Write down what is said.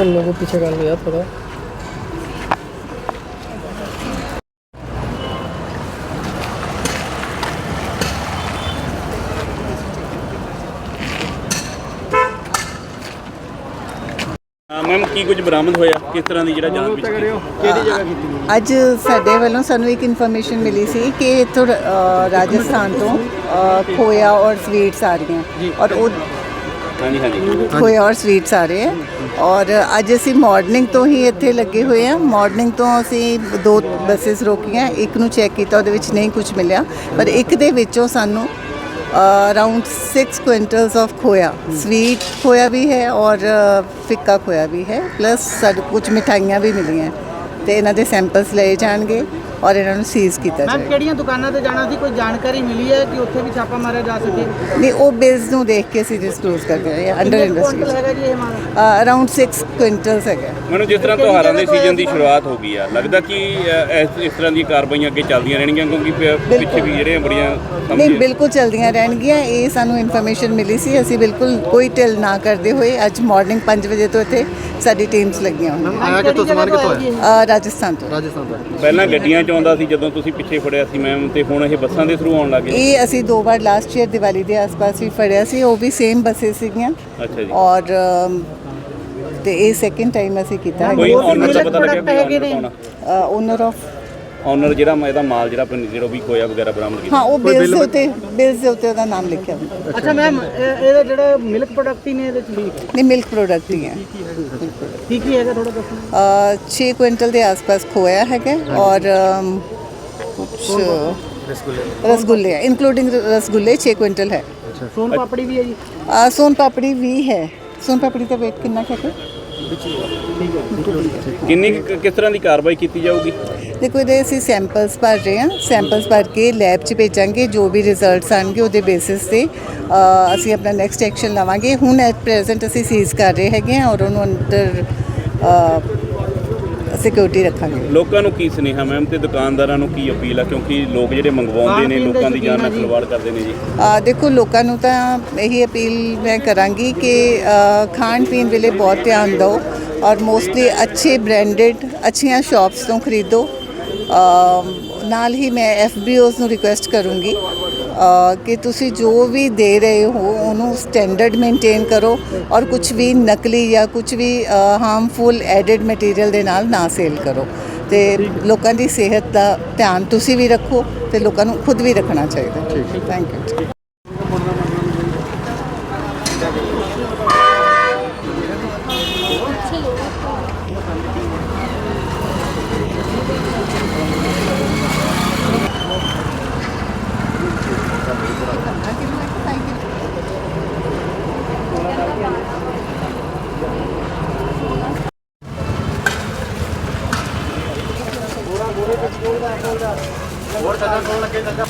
उन लोगों को पीछे कर दिया थोड़ा ਮੈਮ ਕੀ ਕੁਝ ਬਰਾਮਦ ਹੋਇਆ ਕਿਸ ਤਰ੍ਹਾਂ ਦੀ ਜਿਹੜਾ ਜਾਂਚ ਵਿੱਚ ਕਿਹੜੀ ਜਗ੍ਹਾ ਕੀਤੀ ਅੱਜ ਸਾਡੇ ਵੱਲੋਂ ਸਾਨੂੰ ਇੱਕ ਇਨਫੋਰਮੇਸ਼ਨ ਮਿਲੀ ਸੀ ਕਿ ਇੱਥੋਂ ਅ, ਰਾਜਸਥਾਨ ਤੋਂ ਅ, ਖੋਇਆ ਔਰ ਸਵੀਟਸ ਆ ਰਹੀਆਂ ਔਰ ਉਹ ਹਾਂਜੀ ਹਾਂਜੀ। ਖੋਇਆ ਔਰ ਸਵੀਟਸ ਆ ਰਹੇ ਹੈ ਔਰ ਅੱਜ ਅਸੀਂ ਮਾਰਨਿੰਗ ਤੋਂ ਹੀ ਇੱਥੇ ਲੱਗੇ ਹੋਏ ਆ। ਮਾਰਨਿੰਗ ਤੋਂ ਅਸੀਂ ਦੋ ਬੱਸਸ ਰੋਕੀਆਂ। ਇੱਕ ਨੂੰ ਚੈੱਕ ਕੀਤਾ, ਉਹਦੇ ਵਿੱਚ ਨਹੀਂ ਕੁਝ ਮਿਲਿਆ। ਪਰ ਇੱਕ ਦੇ ਵਿੱਚੋਂ ਸਾਨੂੰ ਅਰਾਊਂਡ 6 ਕੁਇੰਟਲਸ ਆਫ ਖੋਇਆ। ਸਵੀਟ ਖੋਇਆ ਵੀ ਹੈ ਔਰ ਫਿੱਕਾ ਖੋਇਆ ਵੀ ਹੈ। ਪਲੱਸ ਸਾਡੇ ਕੁਝ ਮਿਠਾਈਆਂ ਵੀ ਮਿਲੀਆਂ। ਤੇ ਇਹਨਾਂ ਦੇ ਸੈਂਪਲਸ ਲਏ ਜਾਣਗੇ। ਔਰ ਇਹਨਾਂ ਨੂੰ ਸੀਜ਼ ਕੀਤਾ ਮੈਮ ਜਾਏ ਕਿਹੜੀਆਂ ਦੁਕਾਨਾਂ ਤੇ ਜਾਣਾ ਸੀ? ਕੋਈ ਜਾਣਕਾਰੀ ਮਿਲੀ ਹੈ ਕਿ ਉੱਥੇ ਵੀ ਛਾਪਾ ਮਾਰਿਆ ਜਾ ਸਕੇ? ਨਹੀਂ ਉਹ ਬਿਲਸ ਨੂੰ ਦੇਖ ਕੇ ਅਸੀਂ ਡਿਸਕਲੋਜ਼ ਕਰਦੇ ਹਾਂ ਅੰਡਰ ਇਨਵੈਸਟੀਗੇਸ਼ਨ ਹੈਗਾ ਜੀ ਇਹ ਮਾਲ? ਅਰਾਊਂਡ 6 ਕੁਇੰਟਲਸ ਹੈਗਾ। ਮੈਨੂੰ ਜਿਸ ਤਰ੍ਹਾਂ ਤਿਉਹਾਰਾਂ ਦੇ ਸੀਜ਼ਨ ਦੀ ਸ਼ੁਰੂਆਤ ਹੋ ਗਈ ਆ ਲੱਗਦਾ ਕਿ ਇਸ- ਤਰ੍ਹਾਂ ਦੀ ਕਾਰਵਾਈਆਂ ਅੱਗੇ ਚੱਲਦੀਆਂ ਰਹਿਣਗੀਆਂ ਕਿਉਂਕਿ ਪਿੱਛੇ ਵੀ ਜਿਹੜੀਆਂ ਬੜੀਆਂ ਨਹੀਂ ਬਿਲਕੁਲ ਚਲਦੀਆਂ ਰਹਿਣਗੀਆਂ ਇਹ ਸਾਨੂੰ ਇਨਫੋਰਮੇਸ਼ਨ ਮਿਲੀ ਸੀ ਅਸੀਂ ਬਿਲਕੁਲ ਕੋਈ ਢਿੱਲ ਨਾ ਕਰਦੇ ਹੋਏ ਅੱਜ ਮਾਰਨਿੰਗ 5 ਵਜੇ ਤੋਂ ਇੱਥੇ ਸਾਡੀ ਟੀਮਸ ਲੱਗੀਆਂ ਹੋਈਆਂ। ਆਇਆ ਕਿੱਥੋਂ ਸਮਾਨ ਕਿੱਥੋਂ ਹੈ ਅ, ਰਾਜਸਥਾਨ ਤੋਂ। ਰਾਜਸਥਾਨ ਤੋਂ ਪਹਿਲਾਂ ਗੱਡੀਆਂ 'ਚ ਆਉਂਦਾ ਸੀ ਜਦੋਂ ਤੁਸੀਂ ਪਿੱਛੇ ਫੜਿਆ ਸੀ ਮੈਮ ਤੇ ਹੁਣ ਇਹ ਬੱਸਾਂ ਦੇ ਥਰੂ ਆਉਣ ਲੱਗੇ ਇਹ ਅਸੀਂ ਦੋ ਵਾਰ ਲਾਸਟ ਈਅਰ ਦੀਵਾਲੀ ਦੇ ਆਸ-ਪਾਸ ਵੀ ਫੜਿਆ ਸੀ ਉਹ ਵੀ ਸੇਮ ਬੱਸੇ ਸੀਗੀਆਂ। ਅੱਛਾ ਜੀ। ਔਰ ਅਮ, ਤੇ ਇਹ ਸੈਕਿੰਡ ਟਾਈਮ ਅਸੀਂ ਕੀਤਾ ਹੈ ਓਨਰ ਦਾ ਪਤਾ ਲੱਗਿਆ ਕੋਈ owner ਕੌਣ ਓਨਰ ਆਫ ਓਨਰ ਜਿਹੜਾ ਮ- ਇਹਦਾ ਮਾਲ ਜਿਹੜਾ ਆਪਣੇ ਜਿਹੜਾ ਵੀ ਖੋਇਆ ਵਗੈਰਾ ਬਰਾਮਦ ਕੀਤਾ। ਹਾਂ ਉਹ ਬਿਲਸ ਦੇ ਉੱਤੇ ਬਿਲਸ ਦੇ ਉੱਤੇ ਉਹਦਾ ਨਾਮ ਲਿਖਿਆ ਹੁੰਦਾ ਅੱਛਾ ਮੈਮ ਇਹਦਾ ਜਿਹੜਾ ਮਿਲਕ ਪ੍ਰੋਡਕਟ ਹੀ ਨੇ ਇਹਦੇ ਚ ਵੀ ਨਹੀਂ ਮਿਲਕ ਪ੍ਰੋਡਕਟ ਹੀ ਹੈ। ਕੀ ਕੀ ਹੈਗਾ? ਥੋੜਾ ਦੱਸੋ? ਅ, 6 ਕੁਇੰਟਲ ਦੇ ਆਸ-ਪਾਸ ਖੋਇਆ ਹੈਗਾ ਔਰ ਕੁਛ ਰਸਗੁੱਲੇ। ਇਨਕਲੂਡਿੰਗ ਰਸਗੁੱਲੇ 6 ਕੁਇੰਟਲ ਹੈ। ਸੋਨ ਪਾਪੜੀ ਵੀ ਹੈ ਜੀ? ਅ, ਸੋਨ ਪਾਪੜੀ ਵੀ ਹੈ। ਸੋਨ ਪਾਪੜੀ ਦਾ weight ਕਿੰਨਾ ਕੁ ਹੈ। ਕਿੰਨੀ ਕੁ- ਕਿਸ ਤਰ੍ਹਾਂ ਦੀ ਕਾਰਵਾਈ ਕੀਤੀ ਜਾਊਗੀ? ਦੇਖੋ ਇਹਦੇ ਅਸੀਂ ਸੈਂਪਲਸ ਭਰ ਰਹੇ ਹਾਂ। ਸੈਂਪਲਸ ਭਰ ਕੇ ਲੈਬ 'ਚ ਭੇਜਾਂਗੇ ਜੋ ਵੀ ਰਿਜ਼ਲਟਸ ਆਣਗੇ ਉਹਦੇ ਬੇਸਿਸ ਤੇ। ਅਸੀਂ ਆਪਣਾ ਨੈਕਸਟ ਐਕਸ਼ਨ ਲਵਾਂਗੇ। ਹੁਣ ਐਟ ਪ੍ਰੈਜ਼ੈਂਟ ਅਸੀਂ ਸੀਜ਼ ਕਰ ਰਹੇ ਹੈਗੇ ਹਾਂ ਔਰ ਉਹਨੂੰ ਅੰਡਰ ਸਿਕਿਉਰਿਟੀ ਰੱਖਾਂਗੇ। ਲੋਕਾਂ ਨੂੰ ਕੀ ਸੁਨੇਹਾ? ਮੈਮ ਤੇ ਦੁਕਾਨਦਾਰਾਂ ਨੂੰ ਕੀ ਅਪੀਲ ਆ? ਕਿਉਂਕਿ ਲੋਕ ਜਿਹੜੇ ਮੰਗਵਾਉਂਦੇ ਨੇ ਲੋਕਾਂ ਦੀ ਜਾਨ ਨਾਲ ਆ। ਖਿਲਵਾੜ ਕਰਦੇ ਨੇ ਜੀ। ਅ, ਦੇਖੋ ਲੋਕਾਂ ਨੂੰ ਤਾਂ ਇਹੀ ਅਪੀਲ ਮੈਂ ਕਰਾਂਗੀ ਕਿ ਖਾਣ ਪੀਣ ਵੇਲੇ ਬਹੁਤ ਧਿਆਨ ਦਿਓ ਔਰ ਮੋਸਟਲੀ ਅੱਛੇ ਬ੍ਰਾਂਡਡ ਅੱਛੀਆਂ ਸ਼ਾਪਸ ਤੋਂ ਖਰੀਦੋ। ਨਾਲ ਹੀ ਮੈਂ ਐਫਬੀਓਸ ਨੂੰ ਰਿਕੁਐਸਟ ਕਰੂੰਗੀ ਕਿ ਤੁਸੀਂ ਜੋ ਵੀ ਦੇ ਰਹੇ ਹੋ ਉਹਨੂੰ ਸਟੈਂਡਰਡ ਮੇਨਟੇਨ ਕਰੋ ਔਰ ਕੁਝ ਵੀ ਨਕਲੀ ਜਾਂ ਕੁਝ ਵੀ ਹਾਰਮਫੁਲ ਐਡਡ ਮਟੀਰੀਅਲ ਦੇ ਨਾਲ ਨਾ ਸੇਲ ਕਰੋ। ਤੇ ਲੋਕਾਂ ਦੀ ਸਿਹਤ ਦਾ ਧਿਆਨ ਤੁਸੀਂ ਵੀ ਰੱਖੋ ਤੇ ਲੋਕਾਂ ਨੂੰ ਖੁਦ ਵੀ ਰੱਖਣਾ ਚਾਹੀਦਾ। ਥੈਂਕ ਯੂ ਹੋਰ ਚੱਲਣ ਕੋਲ ਲੱਗੇ ਚੱਲਦਾ